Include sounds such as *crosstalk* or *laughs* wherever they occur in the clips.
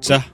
자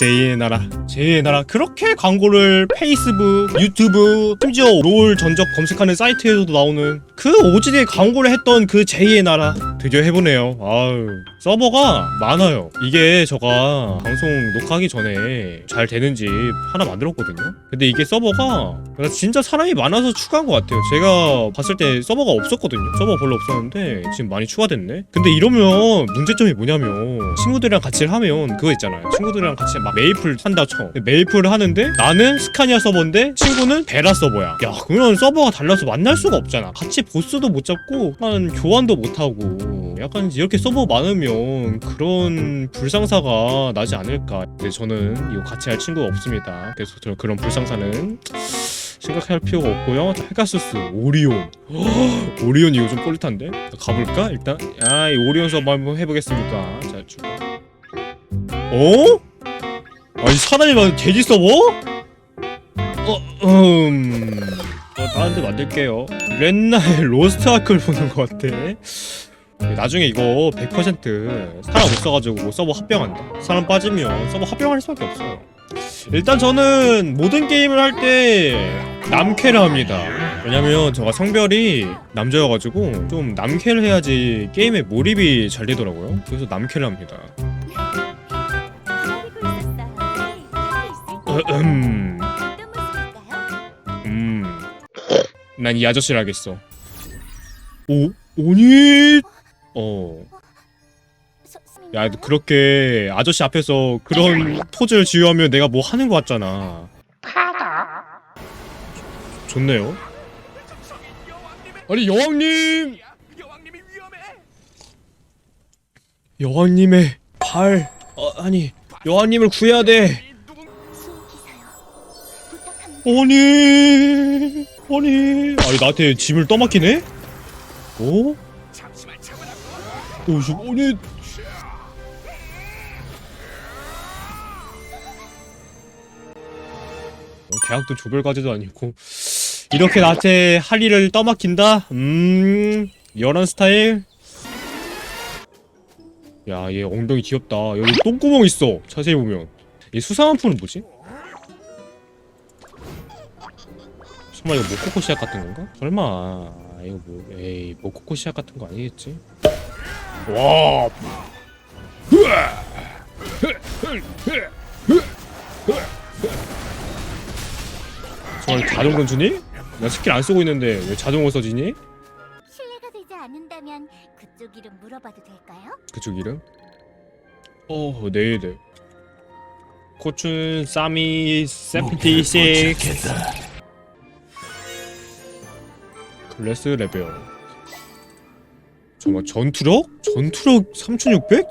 제2의 나라. 제2의 나라. 그렇게 광고를 페이스북 유튜브 심지어 롤 전적 검색하는 사이트에서도 나오는 그 오지게 광고를 했던 그 제2의 나라. 드디어 해보네요. 아유 서버가 많아요. 이게 제가 방송 녹화하기 전에 잘 되는지 하나 만들었거든요. 근데 이게 서버가 나 진짜 사람이 많아서 추가한 것 같아요. 제가 봤을 때 서버가 없었거든요. 서버 별로 없었는데 지금 많이 추가됐네. 근데 이러면 문제점이 뭐냐면 친구들이랑 같이 하면 그거 있잖아요. 친구들이랑 같이 막 메이플 한다 쳐. 메이플을 하는데 나는 스카니아 서버인데 친구는 베라 서버야. 야 그러면 서버가 달라서 만날 수가 없잖아. 같이 보스도 못 잡고 한 교환도 못 하고 약간 이렇게 서버 많으면 그런 불상사가 나지 않을까. 근데 저는 이거 같이 할 친구가 없습니다. 그래서 저 그런 불상사는 생각할 필요가 없고요. 자, 페가수스 오리온. *gasps* 오리온 이거 좀 꼴릿한데? 자, 가볼까 일단? 야이 오리온 서버 한번 해보겠습니다. 자 쭉. 어? 아니 사람이 많은 돼지 서버? 어, 음... 어, 다른 데 만들게요. 옛날 로스트 아크를 보는 것 같아. 나중에 이거 100% 사람 없어가지고 서버 합병한다. 사람 빠지면 서버 합병할 수밖에 없어요 일단 저는 모든 게임을 할 때 남캐를 합니다. 왜냐면 제가 성별이 남자여가지고 좀 남캐를 해야지 게임에 몰입이 잘 되더라고요. 그래서 남캐를 합니다. *laughs* 음, 음. 난 이 아저씨를 하겠어 오? 오니? 어 야, 그렇게 아저씨 앞에서 그런 포즈를 지휘하면 내가 뭐 하는 것 같잖아. 좋네요. 아니 여왕님, 여왕님이 위험해. 여왕님의 발. 어, 아니 여왕님을 구해야 돼. 아니, 아니. 아니 나한테 짐을 떠맡기네? 어? 오, 저, 아니. 어, 대학도 조별과제도 아니고 이렇게 나한테 할 일을 떠맡긴다? 음... 열한 스타일? 야, 얘 엉덩이 귀엽다. 여기 똥구멍 있어. 자세히 보면. 이 수상한 풀은 뭐지? 설마 이거 모코코 씨앗 같은 건가? 설마 이거 뭐 에이 모코코 씨앗 같은 거 아니겠지? 와 정말 자동 건 주니? 나 스킬 안 쓰고 있는데 왜 자동으로 써지니? 실례가 되지 않는다면 그쪽 이름 물어봐도 될까요? 그쪽 이름? 어 네네 코춘 사미 세븐티 식 클래스 레벨 정말 전투력? 전투력 3600?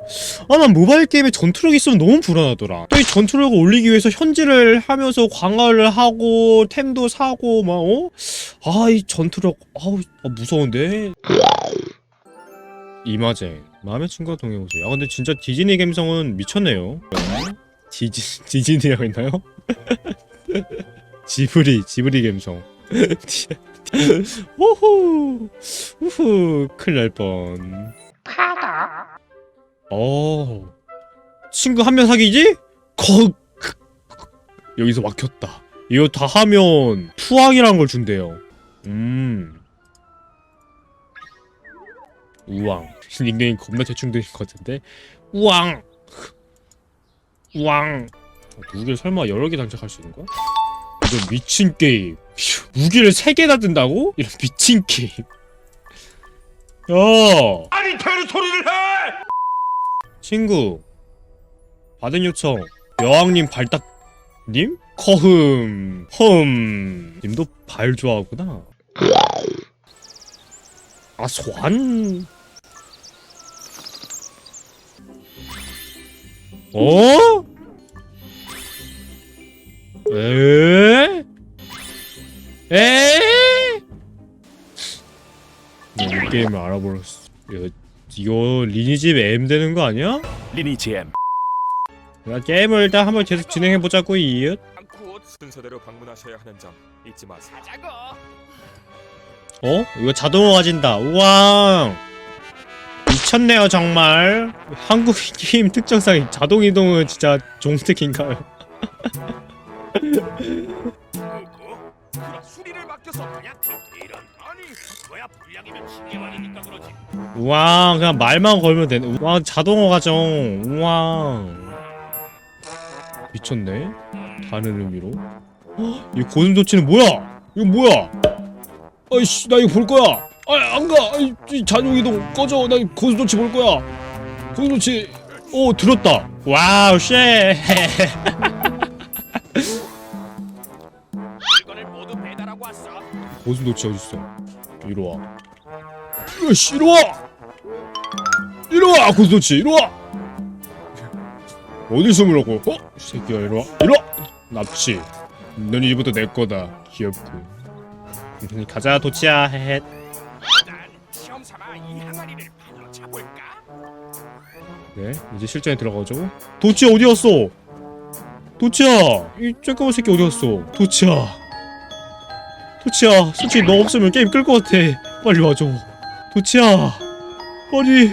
아 난 모바일 게임에 전투력 있으면 너무 불안하더라 또 이 전투력을 올리기 위해서 현질을 하면서 강화를 하고 템도 사고 막 어? 아 이 전투력 아우 아, 무서운데 이마제 마음의 친구가 동행오세요 야 근데 진짜 디즈니 감성은 미쳤네요 디즈, 디즈니라고 있나요? *laughs* 지브리 지브리 감성 *laughs* *laughs* 호호 우후 큰일 날뻔. 어 친구 한 명 사귀지? 거 여기서 막혔다. 이거 다 하면 투항이라는 걸 준대요. 음. 우왕. 닉네임 겁나 대충 드린 것 같은데? 우왕. 우왕. 어, 무기를 설마 여러 개 장착할 수 있는 거야? 이거 미친 게임. 휴, 무기를 세 개나 든다고? 이런 미친 게임. 야. 아니 되는 소리를 해. 친구. 받은 요청. 여왕님 발딱 님? 커흠. 흠. 님도 발 좋아하구나. 아 소환? 어? 에? 에? 이 게임을 알아버렸어 이거, 이거 리니지 M 되는 거 아니야? 리니지 M. 야, 게임을 일단 한번 계속 진행해 보자고 이읒 않고 순서대로 방문하셔야 하는 점 잊지 마세요. 자고. 어? 이거 자동으로 가진다 우왕 미쳤네요 정말 한국 *laughs* 게임 특성상 자동 이동은 진짜 종특인가요? *laughs* 그럼 수리를 맡겨서 그냥 이런 아니 그거야 불량이면 징계 받으니까 그러지. 우와 그냥 말만 걸면 되네. 우와 자동어 가정 우와 미쳤네. 다른 의미로. 헉, 이 고슴도치는 뭐야? 이거 뭐야? 아이씨 나 이거 볼 거야. 아 안가. 자동 이동 꺼져. 나 고슴도치 볼 거야. 고슴도치. 오 들었다. 와우 쉣 *laughs* 고슴도치 어딨어 이리 와. 으씨 이리 와! 이리 와 고슴도치 이리 와! 어디 숨으라고? 어? 이 새끼야 이리 와. 이리 와! 납치. 넌 이제부터 내 거다. 귀엽군 음, 가자 도치야. 헤헤. 일단 시험 삼아 이 항아리를 발로 차볼까? 네 이제 실전에 들어가죠. 도치 어디 갔어? 도치야 이 쬐까만 새끼 어디 갔어? 도치야 도치야 솔직히 너 없으면 게임 끌 것 같아. 빨리 와줘. 도치야 빨리.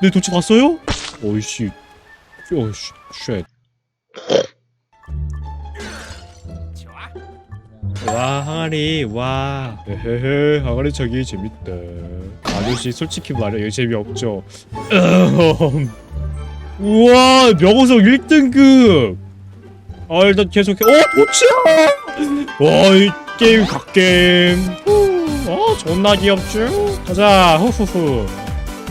내 도치 봤어요? 어이씨. 어이씨 쉣. 와 항아리 와. 헤헤헤 항아리 차기 재밌다. 아저씨 솔직히 말해 여기 재미없죠? 으흠. *laughs* 우와 명호석 1등급. 아 일단 계속해. 어 도치야! 와 이 게임 갓게임. 후, 어 존나 귀엽죠? 가자 후후후.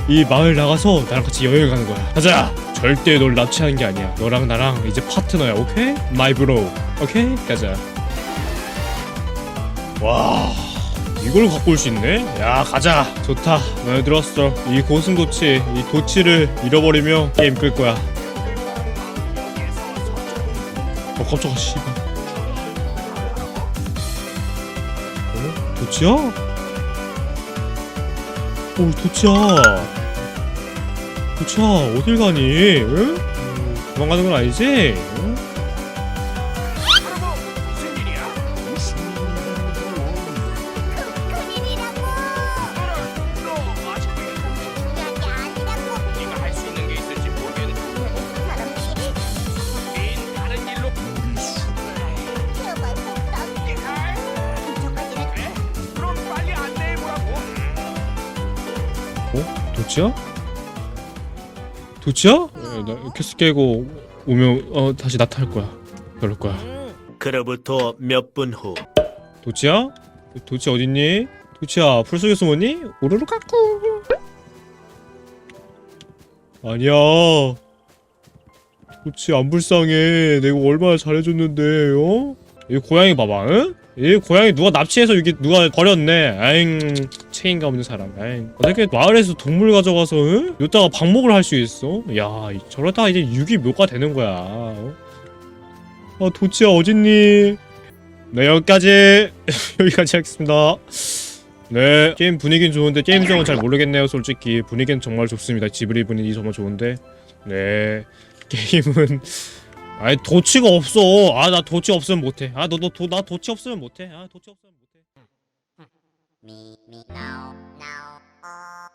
이 마을 나가서 나랑 같이 여행 가는 거야. 가자. 절대 널 납치하는 게 아니야. 너랑 나랑 이제 파트너야 오케이? 마이 브로. 오케이? 가자. 와 이걸 갖고 올 수 있네? 야 가자. 좋다. 마음에 들었어. 이 고슴도치 이 도치를 잃어버리면 게임 끌 거야. 어 깜짝아 씨발 도치야? 오 도치야 도치야 어딜 가니? 응? 도망가는 건 아니지? 응? 도치야? 도치야? 어, 나 캐스 깨고 오면 어 다시 나타날 거야. 그럴 거야. 그로부터 몇 분 후. 도치야? 도치 어딨니? 도치야 풀 속에 숨었니? 오르르 까꾸. 아니야. 도치 안 불쌍해. 내가 얼마나 잘해줬는데 어? 이 고양이 봐봐, 응? 이 고양이 누가 납치해서 이게 누가 버렸네. 아잉 책임감 없는 사람. 아잉 어떻게 마을에서 동물 가져가서 응? 이따가 방목을 할 수 있어? 야 이- 저러다가 이제 육이 묘가 되는 거야. 어? 아 도치야 어딨니? 네 여기까지 *laughs* 여기까지 하겠습니다. 네 게임 분위기는 좋은데 게임성은 잘 모르겠네요 솔직히 분위기는 정말 좋습니다 지브리 분위기 정말 좋은데 네 게임은 *laughs* 아니 도치가 없어 아 나 도치 없으면 못해 아 너 너 나 도치 없으면 못해 아 도치 없으면 me me now now oh